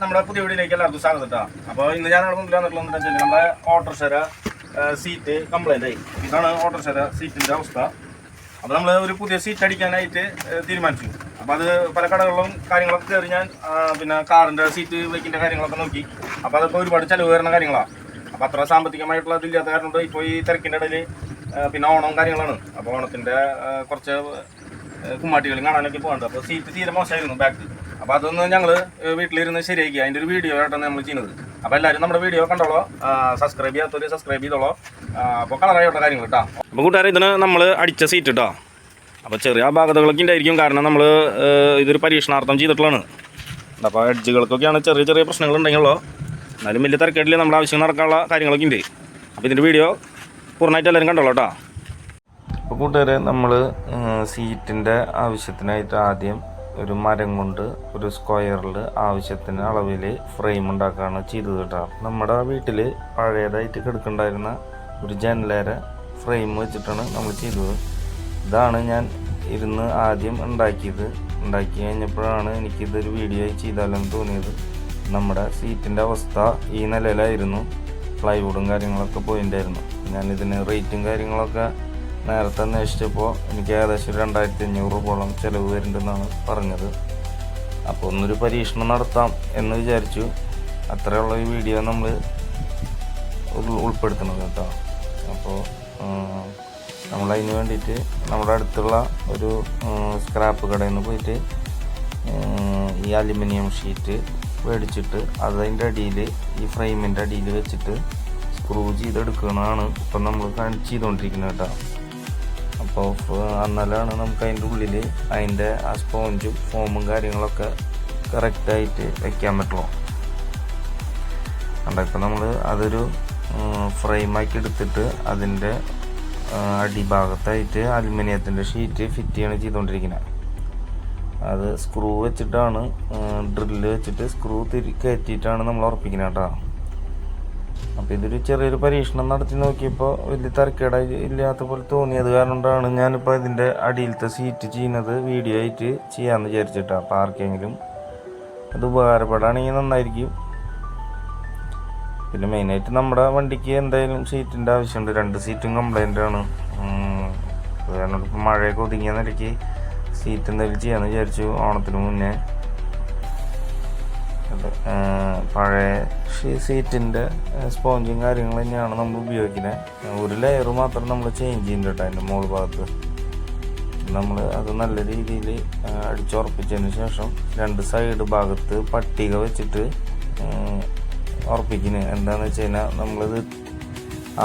നമ്മുടെ പുതിയ വീടിലേക്ക് എല്ലാവർക്കും സ്വാഗതം കേട്ടോ അപ്പോൾ ഇന്ന് ഞാൻ അവിടെ മുമ്പിൽ വന്നിട്ടുള്ളത് വെച്ചാൽ നമ്മുടെ ഓട്ടോറിക്ഷര സീറ്റ് കംപ്ലൈന്റ് ആയി. ഇതാണ് ഓട്ടോറിക്ഷര സീറ്റിന്റെ അവസ്ഥ. അപ്പോൾ നമ്മൾ ഒരു പുതിയ സീറ്റ് അടിക്കാനായിട്ട് തീരുമാനിച്ചു. അപ്പോൾ അത് പല കടകളിലും കാര്യങ്ങളൊക്കെ കയറി ഞാൻ പിന്നെ കാറിന്റെ സീറ്റ് വെക്കിന്റെ കാര്യങ്ങളൊക്കെ നോക്കി. അപ്പോൾ അതൊക്കെ ഒരുപാട് ചിലവ് വരുന്ന കാര്യങ്ങളാണ് അപ്പോൾ അത്ര സാമ്പത്തികമായിട്ടുള്ള ഇതില്ലാത്ത കാരണം ഇപ്പോൾ ഈ തിരക്കിന്റെ ഇടയിൽ പിന്നെ ഓണവും കാര്യങ്ങളാണ്. അപ്പോൾ ഓണത്തിന്റെ കുറച്ച് കുമ്മാട്ടികളും കാണാനൊക്കെ പോകേണ്ടത് അപ്പോൾ സീറ്റ് തീരെ മോശമായിരുന്നു ബാക്ക് അപ്പോൾ അതൊന്ന് ഞങ്ങൾ വീട്ടിലിരുന്ന് ശരിയാക്കി. അതിന്റെ ഒരു വീഡിയോ ആയിട്ടാണ് നമ്മൾ ചെയ്യുന്നത്. അപ്പോൾ എല്ലാവരും നമ്മുടെ വീഡിയോ കണ്ടോളോ. സബ്സ്ക്രൈബ് ചെയ്യാത്തവർ സബ്സ്ക്രൈബ് ചെയ്തോളോ. അപ്പോൾ കളറായിട്ടുള്ള കാര്യങ്ങൾ കേട്ടോ അപ്പോൾ കൂട്ടുകാരെ ഇതിന് നമ്മൾ അടിച്ച സീറ്റ് കേട്ടോ അപ്പോൾ ചെറിയ അപാകതകളൊക്കെ ഉണ്ടായിരിക്കും. കാരണം നമ്മൾ ഇതൊരു പരീക്ഷണാർത്ഥം ചെയ്തിട്ടുള്ളതാണ്. അപ്പോൾ എഡ്ജുകൾക്കൊക്കെയാണ് ചെറിയ ചെറിയ പ്രശ്നങ്ങൾ ഉണ്ടെങ്കിലോ എന്നാലും വലിയ തിരക്കേട്ടിൽ നമ്മുടെ ആവശ്യം നടക്കാനുള്ള കാര്യങ്ങളൊക്കെ ഉണ്ട്. അപ്പോൾ ഇതിന്റെ വീഡിയോ പൂർണമായിട്ട് എല്ലാവരും കണ്ടോളൂ കേട്ടോ അപ്പോൾ കൂട്ടുകാരെ നമ്മൾ സീറ്റിന്റെ ആവശ്യത്തിനായിട്ട് ആദ്യം ഒരു മരം കൊണ്ട് ഒരു സ്ക്വയറിൽ ആവശ്യത്തിന് അളവിൽ ഫ്രെയിം ഉണ്ടാക്കുകയാണ് ചെയ്തത് കേട്ടോ. നമ്മുടെ വീട്ടിൽ പഴയതായിട്ട് കിടക്കുന്നുണ്ടായിരുന്ന ഒരു ജനലേര ഫ്രെയിം വെച്ചിട്ടാണ് നമ്മൾ ചെയ്തത്. ഇതാണ് ഞാൻ ഇരുന്ന് ആദ്യം ഉണ്ടാക്കിയത്. ഉണ്ടാക്കി കഴിഞ്ഞപ്പോഴാണ് എനിക്കിതൊരു വീഡിയോ ചെയ്താലെന്ന് തോന്നിയത്. നമ്മുടെ സീറ്റിന്റെ അവസ്ഥ ഈ നിലയിലായിരുന്നു. പ്ലൈവുഡും കാര്യങ്ങളൊക്കെ പോയിന്റായിരുന്നു ഞാനിതിന് റേറ്റും കാര്യങ്ങളൊക്കെ നേരത്തെ അന്വേഷിച്ചപ്പോൾ എനിക്ക് ഏകദേശം രണ്ടായിരത്തി അഞ്ഞൂറ് രൂപയോളം ചിലവ് വരുന്നുണ്ടെന്നാണ് പറഞ്ഞത്. അപ്പോൾ ഒന്നൊരു പരീക്ഷണം നടത്താം എന്ന് വിചാരിച്ചു. അത്രയുള്ള ഒരു വീഡിയോ നമ്മൾ ഉൾപ്പെടുത്തണം കേട്ടോ. അപ്പോൾ നമ്മൾ അതിന് വേണ്ടിയിട്ട് നമ്മുടെ അടുത്തുള്ള ഒരു സ്ക്രാപ്പ് കടയിൽ നിന്ന് പോയിട്ട് ഈ അലുമിനിയം ഷീറ്റ് മേടിച്ചിട്ട് അതിന്റെ അടിയിൽ ഈ ഫ്രെയിമിന്റെ അടിയിൽ വെച്ചിട്ട് സ്ക്രൂ ചെയ്തെടുക്കുന്നതാണ് ഇപ്പം നമ്മൾ കാണി- ചെയ്തുകൊണ്ടിരിക്കുന്നത് കേട്ടോ. അപ്പോൾ അന്നലാണ് നമുക്ക് അതിന്റെ ഉള്ളിൽ അതിന്റെ ആ സ്പോഞ്ചും ഫോമും കാര്യങ്ങളൊക്കെ കറക്റ്റായിട്ട് വയ്ക്കാൻ പറ്റുള്ളൂ. കണ്ടോ ഇപ്പം നമ്മൾ അതൊരു ഫ്രെയിമാക്കി എടുത്തിട്ട് അതിന്റെ അടിഭാഗത്തായിട്ട് അലുമിനിയത്തിന്റെ ഷീറ്റ് ഫിറ്റ് ചെയ്യാണ് ചെയ്തുകൊണ്ടിരിക്കുന്നത് അത് സ്ക്രൂ വെച്ചിട്ടാണ് ഡ്രില്ല് വെച്ചിട്ട് സ്ക്രൂ തിരി കയറ്റിയിട്ടാണ് നമ്മൾ ഉറപ്പിക്കുന്നത് കേട്ടോ. അപ്പോൾ ഇതൊരു ചെറിയൊരു പരീക്ഷണം നടത്തി നോക്കിയപ്പോൾ വലിയ തരക്കേടായി ഇല്ലാത്ത പോലെ തോന്നിയത് കാരണമാണ് ഞാനിപ്പോൾ ഇതിന്റെ അടിയിലത്തെ സീറ്റ് ചെയ്യുന്നത് വീഡിയോ ആയിട്ട് ചെയ്യാമെന്ന് വിചാരിച്ചിട്ടാണ് അപ്പോൾ ആർക്കെങ്കിലും അത് ഉപകാരപ്പെടുകയാണെങ്കിൽ നന്നായിരിക്കും. പിന്നെ മെയിനായിട്ട് നമ്മുടെ വണ്ടിക്ക് എന്തായാലും സീറ്റിന്റെ ആവശ്യമുണ്ട് രണ്ട് സീറ്റും കംപ്ലൈന്റ് ആണ്. കാരണം ഇപ്പം മഴയൊക്കെ ഒതുങ്ങിയ നിലയ്ക്ക് സീറ്റ് എന്തായാലും ചെയ്യാമെന്ന് വിചാരിച്ചു. ഓണത്തിന് മുന്നേ അത്, പഴയ സീറ്റിന്റെ സ്പോഞ്ചും കാര്യങ്ങളും തന്നെയാണ് നമ്മൾ ഉപയോഗിക്കുന്നത്. ഒരു ലെയർ മാത്രം നമ്മൾ ചേഞ്ച് ചെയ്യുന്നുണ്ട് കേട്ടോ അതിന്റെ മുകൾ ഭാഗത്ത്. നമ്മൾ അത് നല്ല രീതിയിൽ അടിച്ചുറപ്പിച്ചതിന് ശേഷം രണ്ട് സൈഡ് ഭാഗത്ത് പട്ടിക വെച്ചിട്ട് ഉറപ്പിക്കുന്നത്. എന്താണെന്ന് വെച്ച് കഴിഞ്ഞാൽ നമ്മളിത്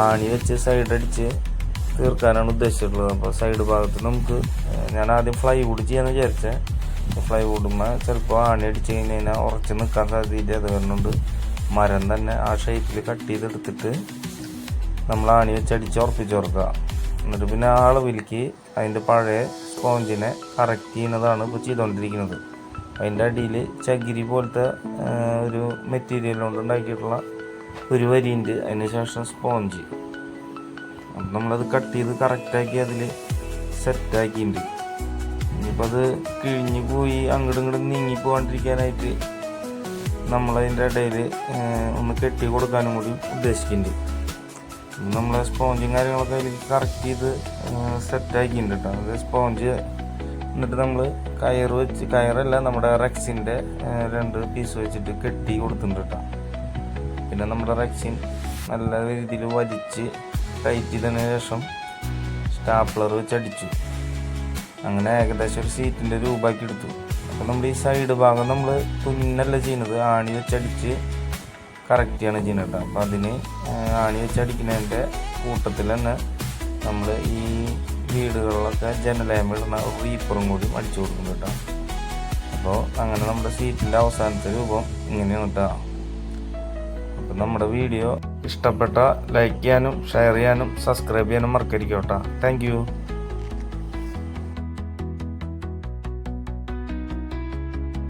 ആണി വെച്ച് സൈഡ് അടിച്ച് തീർക്കാനാണ് ഉദ്ദേശിച്ചിട്ടുള്ളത്. അപ്പോൾ സൈഡ് ഭാഗത്ത് നമുക്ക് ഞാൻ ആദ്യം ഫ്ലൈ വുഡ് ചെയ്യാമെന്ന് വിചാരിച്ചത് ഫ്ലൈവുഡുമ്മ ചിലപ്പോൾ ആണി അടിച്ച് കഴിഞ്ഞ് കഴിഞ്ഞാൽ ഉറച്ച് നിൽക്കാൻ സാധ്യത അത് വരുന്നുണ്ട് മരം തന്നെ ആ ഷേപ്പിൽ കട്ട് ചെയ്തെടുത്തിട്ട് നമ്മൾ ആണി വെച്ച് അടിച്ച് ഉറപ്പിച്ച് കൊടുക്കുക. എന്നിട്ട് പിന്നെ ആ അളവിലേക്ക് അതിന്റെ പഴയ സ്പോഞ്ചിനെ കറക്റ്റ് ചെയ്യുന്നതാണ് ഇപ്പോൾ ചെയ്തുകൊണ്ടിരിക്കുന്നത് അതിന്റെ അടിയിൽ ചകിരി പോലത്തെ ഒരു മെറ്റീരിയൽ കൊണ്ട് ഉണ്ടാക്കിയിട്ടുള്ള ഒരു വരിയുണ്ട്. അതിന് ശേഷം സ്പോഞ്ച് നമ്മളത് കട്ട് ചെയ്ത് കറക്റ്റാക്കി അതിൽ സെറ്റാക്കിയിട്ടുണ്ട് ഇനിയിപ്പോൾ അത് കിഴിഞ്ഞ് പോയി അങ്ങോട്ടും ഇങ്ങോട്ടും നീങ്ങി പോകാണ്ടിരിക്കാനായിട്ട് നമ്മളതിന്റെ ഇടയിൽ ഒന്ന് കെട്ടി കൊടുക്കാനും കൂടി ഉദ്ദേശിക്കുന്നുണ്ട് നമ്മൾ സ്പോഞ്ചും കാര്യങ്ങളൊക്കെ അതിൽ കറക്റ്റ് ചെയ്ത് സെറ്റാക്കിയിട്ടുണ്ട് കേട്ടോ അത് സ്പോഞ്ച് എന്നിട്ട് നമ്മൾ കയർ വെച്ച് കയറല്ല നമ്മുടെ റെക്സിന്റെ രണ്ട് പീസ് വെച്ചിട്ട് കെട്ടി കൊടുത്തിട്ടുണ്ട് കേട്ടോ പിന്നെ നമ്മുടെ റെക്സിൻ നല്ല രീതിയിൽ വലിച്ച് ടൈറ്റ് ചെയ്തതിന് ശേഷം സ്റ്റാപ്ലർ വെച്ച് അടിച്ചു അങ്ങനെ ഏകദേശം ഒരു സീറ്റിന്റെ രൂപമാക്കി എടുത്തു. അപ്പോൾ നമ്മൾ ഈ സൈഡ് ഭാഗം നമ്മൾ തുന്നല്ല ചെയ്യുന്നത്. ആണി വെച്ചടിച്ച് കറക്റ്റ് ചെയ്യുന്നത് കേട്ടോ. അപ്പോൾ അതിന് ആണി വെച്ചടിക്കുന്നതിന്റെ കൂട്ടത്തിൽ തന്നെ നമ്മൾ ഈ വീടുകളിലൊക്കെ ജനലേമിടുന്ന റീപ്പറും കൂടി അടിച്ചു കൊടുക്കും കേട്ടോ. അപ്പോൾ അങ്ങനെ നമ്മുടെ സീറ്റിന്റെ അവസാനത്തെ രൂപം ഇങ്ങനെയാണ് കേട്ടോ. അപ്പം നമ്മുടെ വീഡിയോ ഇഷ്ടപ്പെട്ട ലൈക്ക് ചെയ്യാനും ഷെയർ ചെയ്യാനും സബ്സ്ക്രൈബ് ചെയ്യാനും മറക്കരിക്കും കേട്ടോ. താങ്ക്